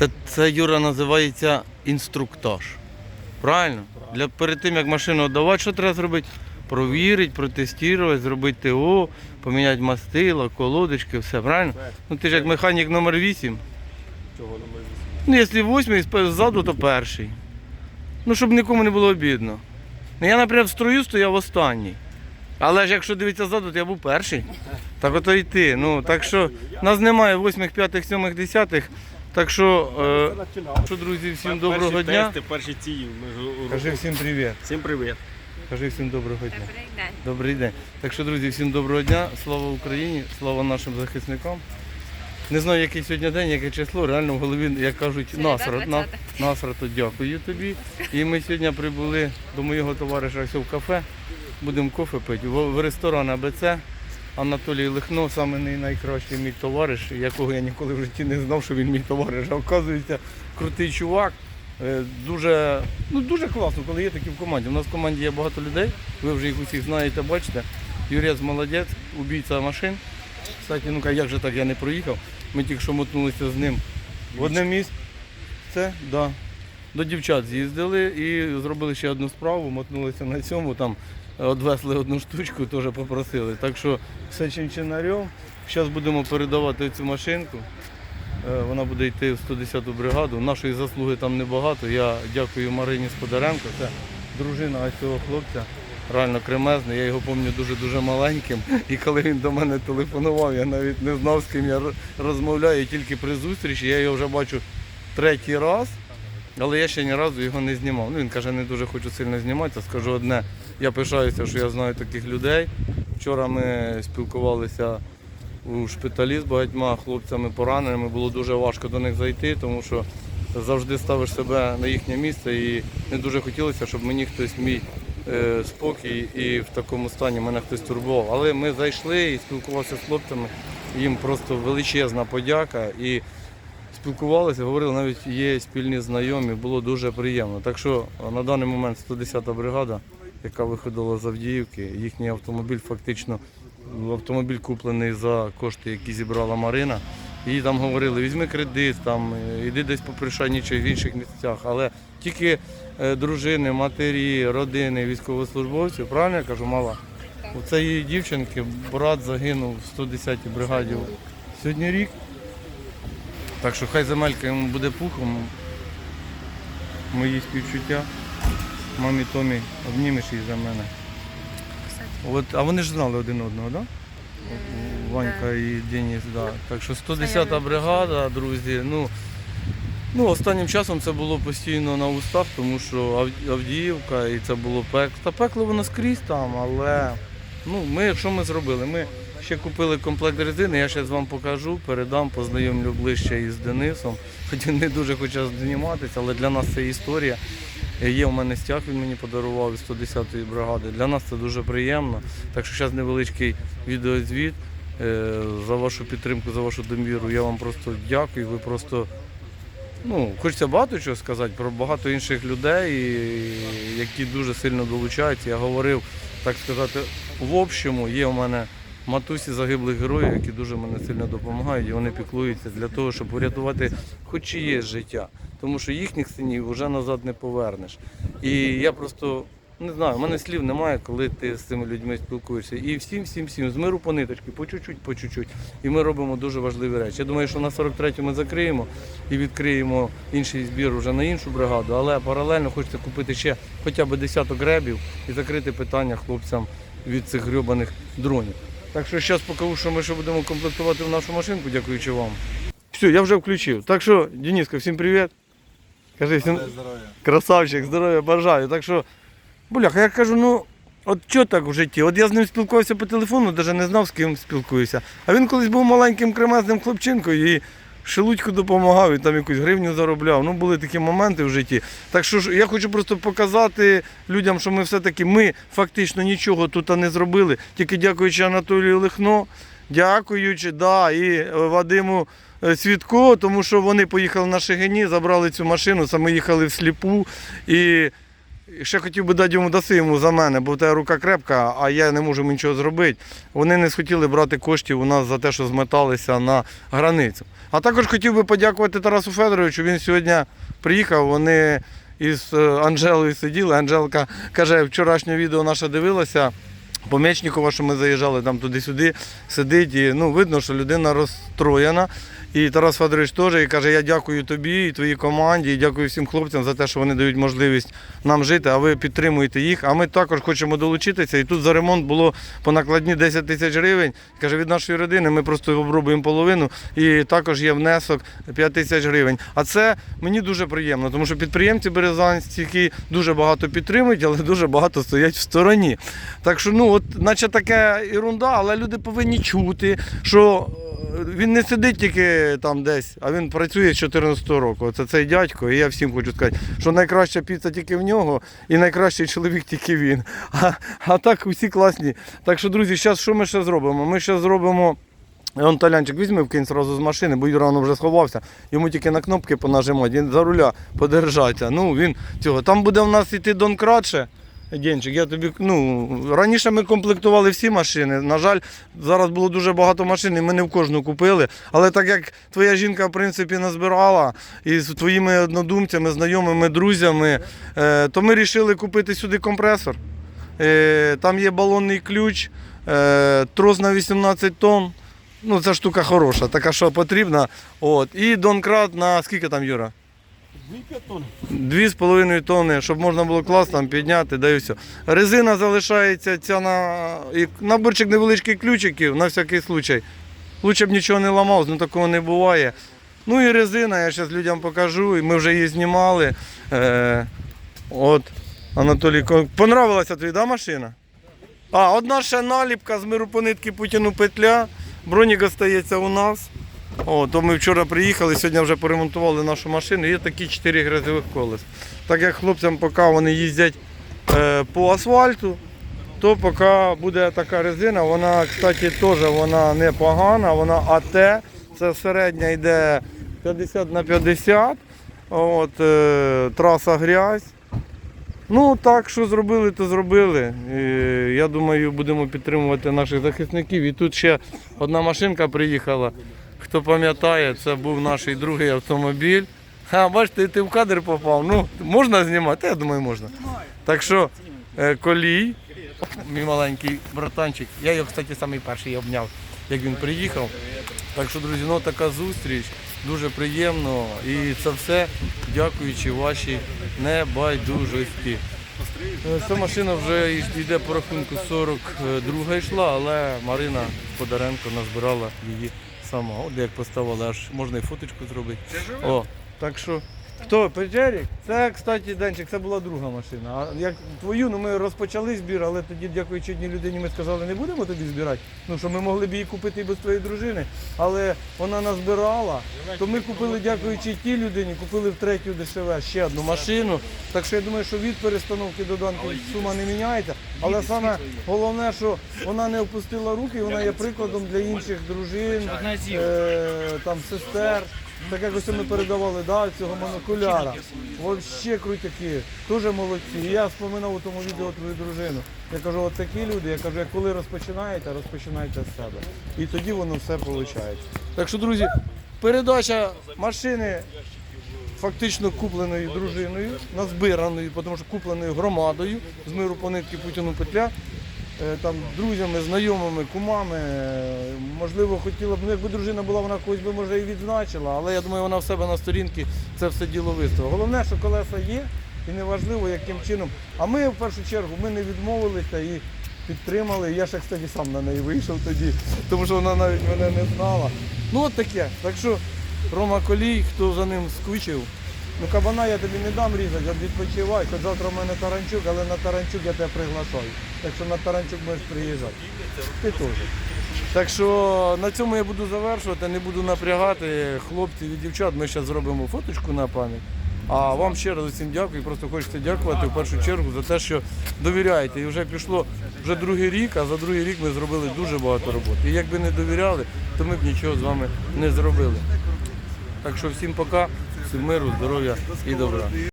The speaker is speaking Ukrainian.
Це, це Юра називається інструктаж. Правильно? Для, перед тим, як машину віддавати, що треба зробити? Провірити, протестувати, зробити ТО, поміняти мастила, колодочки, все, правильно? Ну ти ж як механік номер 8. Чого номер 8? Ну, якщо восьмий ззаду, то перший. Ну, щоб нікому не було обідно. Ну, я, наприклад, в строю стояв останній. Але ж якщо дивитися ззаду, то я був перший. Так ото й ти. Ну, так що нас немає восьмих, п'ятих, сьомих, десятих. Так що, е, що, друзі, всім доброго дня. Тести, перші ці. ми ж у- Кажи всім привіт. Всім привіт. Кажи всім доброго дня. Добрий день. Добрий день. Так що, друзі, всім доброго дня. Слава Україні, слава нашим захисникам. Не знаю, який сьогодні день, яке число. Реально в голові, як кажуть, Середа, насрад. На, 20. насрад, то дякую тобі. І ми сьогодні прибули до моєго товариша ось в кафе. Будемо кофе пити. В, в ресторан АБЦ. Анатолій Лихно, саме най- найкращий мій товариш, якого я ніколи в житті не знав, що він мій товариш. А оказується, крутий чувак. Е, Дуже, ну, дуже класно, коли є такі в команді. У нас в команді є багато людей, ви вже їх усіх знаєте, бачите. Юрець молодець, убійця машин. Кстати, ну як же так я не проїхав. Ми тільки що мотнулися з ним в одне місце. Це, да. До дівчат з'їздили і зробили ще одну справу, мотнулися на цьому, там одвезли одну штучку, теж попросили. Так що все чинчинарем. Зараз будемо передавати цю машинку. Е, Вона буде йти в 110-ту бригаду. Нашої заслуги там небагато. Я дякую Марині Сподаренко. Це дружина цього хлопця. Реально кремезний. Я його пам'ятаю дуже-дуже маленьким. І коли він до мене телефонував, я навіть не знав, з ким я розмовляю тільки при зустрічі. Я його вже бачу третій раз. Але я ще ні разу його не знімав. Ну, він каже, не дуже хочу сильно зніматися. Скажу одне, я пишаюся, що я знаю таких людей. Вчора ми спілкувалися у шпиталі з багатьма хлопцями пораненими. Було дуже важко до них зайти, тому що завжди ставиш себе на їхнє місце і не дуже хотілося, щоб мені хтось мій е, спокій і в такому стані мене хтось турбував. Але ми зайшли і спілкувалися з хлопцями. Їм просто величезна подяка. І спілкувалися, говорили, навіть є спільні знайомі, було дуже приємно. Так що на даний момент 110-та бригада, яка виходила з Авдіївки, їхній автомобіль фактично автомобіль куплений за кошти, які зібрала Марина. Їй там говорили, візьми кредит, там, е, іди десь попришай нічого в інших місцях. Але тільки е, дружини, матері, родини, військовослужбовців, правильно я кажу, мала? У цієї дівчинки брат загинув в 110-й бригаді сьогодні рік. Так що хай земелька йому буде пухом. Мої співчуття. Мамі Томі обнімеш її за мене. От, а вони ж знали один одного, так? Да? Ванька і Деніс, да. Так що 110-та бригада, друзі. Ну, ну, останнім часом це було постійно на устах, тому що Авдіївка і це було пекло. Та пекло воно скрізь там, але ну, ми, що ми зробили? Ми ще купили комплект резини, я зараз вам покажу, передам, познайомлю ближче із Денисом. Хоч він не дуже хоче зніматися, але для нас це історія. Є у мене стяг, він мені подарував із 110-ї бригади. Для нас це дуже приємно. Так що зараз невеличкий відеозвіт. Е, За вашу підтримку, за вашу довіру. Я вам просто дякую. Ви просто ну, хочеться багато чого сказати про багато інших людей, які дуже сильно долучаються. Я говорив, так сказати, в общому є у мене матусі загиблих героїв, які дуже мене сильно допомагають, і вони піклуються для того, щоб врятувати хоч чиєсь життя. Тому що їхніх синів вже назад не повернеш. І я просто не знаю, в мене слів немає, коли ти з цими людьми спілкуєшся. І всім, всім, всім, з миру по ниточки, по чуть-чуть, по чуть-чуть. І ми робимо дуже важливі речі. Я думаю, що на 43-ю ми закриємо і відкриємо інший збір вже на іншу бригаду, але паралельно хочеться купити ще хоча б десяток ребів і закрити питання хлопцям від цих грьобаних дронів. Так що зараз покажу, що ми ще будемо комплектувати в нашу машинку, дякуючи вам. Все, я вже включив. Так що, Дениска, всім привіт. Кажи всім Здоров'я. красавчик, здоров'я бажаю. Так що, бляха, я кажу, ну, от що так в житті? От я з ним спілкувався по телефону, навіть не знав, з ким спілкуюся. А він колись був маленьким кремезним хлопчинкою і шелудьку допомагав, і там якусь гривню заробляв. Ну, були такі моменти в житті. Так що ж, я хочу просто показати людям, що ми все-таки ми фактично нічого тут не зробили, тільки дякуючи Анатолію Лихно, дякуючи, да, і Вадиму Свідко, тому що вони поїхали на Шегині, забрали цю машину, саме їхали всліпу. І ще хотів би дати йому даси йому за мене, бо в тебе рука крепка, а я не можу нічого зробити. Вони не схотіли брати коштів у нас за те, що зметалися на границю. А також хотів би подякувати Тарасу Федоровичу. Він сьогодні приїхав. Вони із е, Анжелою сиділи. Анжелка каже, вчорашнє відео наше дивилася. Помічникова, що ми заїжджали там туди-сюди, сидить і ну, видно, що людина розстроєна. І Тарас Федорович теж і каже, я дякую тобі і твоїй команді, і дякую всім хлопцям за те, що вони дають можливість нам жити, а ви підтримуєте їх. А ми також хочемо долучитися. І тут за ремонт було по накладні 10 тисяч гривень. Каже, від нашої родини ми просто обробуємо половину. І також є внесок 5 тисяч гривень. А це мені дуже приємно, тому що підприємці березанські які дуже багато підтримують, але дуже багато стоять в стороні. Так що, ну, от, наче таке ерунда, але люди повинні чути, що він не сидить тільки там десь, а він працює з 14 року. Оце цей дядько, і я всім хочу сказати, що найкраща піца тільки в нього, і найкращий чоловік тільки він. А, а так усі класні. Так що, друзі, зараз що ми ще зробимо? Ми ще зробимо. Он Толянчик візьме вкинь сразу з машини, бо рано вже сховався. Йому тільки на кнопки понажимати, він за руля подержаться. Ну, він цього. Там буде у нас йти Донкрат ще. Денчик, я тобі, ну, раніше ми комплектували всі машини. На жаль, зараз було дуже багато машин, і ми не в кожну купили. Але так як твоя жінка, в принципі, назбирала і з твоїми однодумцями, знайомими, друзями, е, то ми вирішили купити сюди компресор. Е, там є балонний ключ, е, трос на 18 тонн. Ну, ця штука хороша, така, що потрібна. От. І донкрат на скільки там, Юра? 2,5 тонн. Дві з половиною тонни, щоб можна було клас там підняти, да і все. Резина залишається ця на наборчик невеличких ключиків на всякий случай. Лучше б нічого не ламав, ну такого не буває. Ну і резина, я зараз людям покажу, і ми вже її знімали. Е, от, Анатолій, понравилася тобі, да, машина? А, одна ще наліпка з миру по нитки Путіну петля. Бронік остається у нас. О, то ми вчора приїхали, сьогодні вже поремонтували нашу машину. Є такі 4 грязових колес. Так як хлопцям, поки вони їздять е, по асфальту, то поки буде така резина, вона, кстати, теж вона непогана, вона АТ, це середня йде 50 на 50. От, е, траса грязь. Ну так, що зробили, то зробили. Я думаю, будемо підтримувати наших захисників. І тут ще одна машинка приїхала. Хто пам'ятає, це був наш другий автомобіль. А, бачите, ти в кадр попав. Ну, можна знімати? Я думаю, можна. Так що, е, колій, мій маленький братанчик. Я його, кстати, самий перший обняв, як він приїхав. Так що, друзі, ну така зустріч. Дуже приємно. І це все дякуючи вашій небайдужості. Е, Ця машина вже йде по рахунку 42 йшла, але Марина Подаренко назбирала її сама. От як поставили, аж можна і фоточку зробити. О, так що. Хто? Печерік? Це, кстати, Денчик, це була друга машина. А як твою, ну ми розпочали збір, але тоді, дякуючи одній людині, ми сказали, не будемо тобі збирати. Ну що ми могли б її купити і без твоєї дружини. Але вона назбирала. То ми купили, дякуючи тій людині, купили в третю ДШВ ще одну машину. Так що я думаю, що від перестановки до данки сума не міняється. Але саме головне, що вона не опустила руки, і вона є прикладом для інших дружин, е, там сестер. Так як ось ми передавали да, цього монокуляра. Взагалі крутяки, дуже молодці. Я споминав у тому відео твою дружину. Я кажу, от такі люди, я кажу, коли розпочинаєте, розпочинайте з себе. І тоді воно все виходить. Так що, друзі, передача машини фактично купленою дружиною, назбираною, тому що купленою громадою з миру по нитки Путіну петля. Е, Там друзями, знайомими, кумами. Можливо, хотіла б, ну якби дружина була, вона когось би може і відзначила, але я думаю, вона в себе на сторінці це все діло виставила. Головне, що колеса є, і неважливо, яким чином. А ми в першу чергу ми не відмовилися і підтримали. Я ще, кстати, сам на неї вийшов тоді, тому що вона навіть мене не знала. Ну от таке. Так що Рома Колій, хто за ним скучив. Ну кабана я тобі не дам різати, а відпочивай. Хоч завтра в мене таранчук, але на таранчук я тебе приглашаю. Так що на таранчук можеш приїжджати. Ти теж. Так що на цьому я буду завершувати, не буду напрягати хлопців і дівчат. Ми зараз зробимо фоточку на пам'ять. А вам ще раз усім дякую. Просто хочеться дякувати в першу чергу за те, що довіряєте. І вже пішло вже другий рік, а за другий рік ми зробили дуже багато роботи. І якби не довіряли, то ми б нічого з вами не зробили. Так що всім пока, всім миру, здоров'я і добра.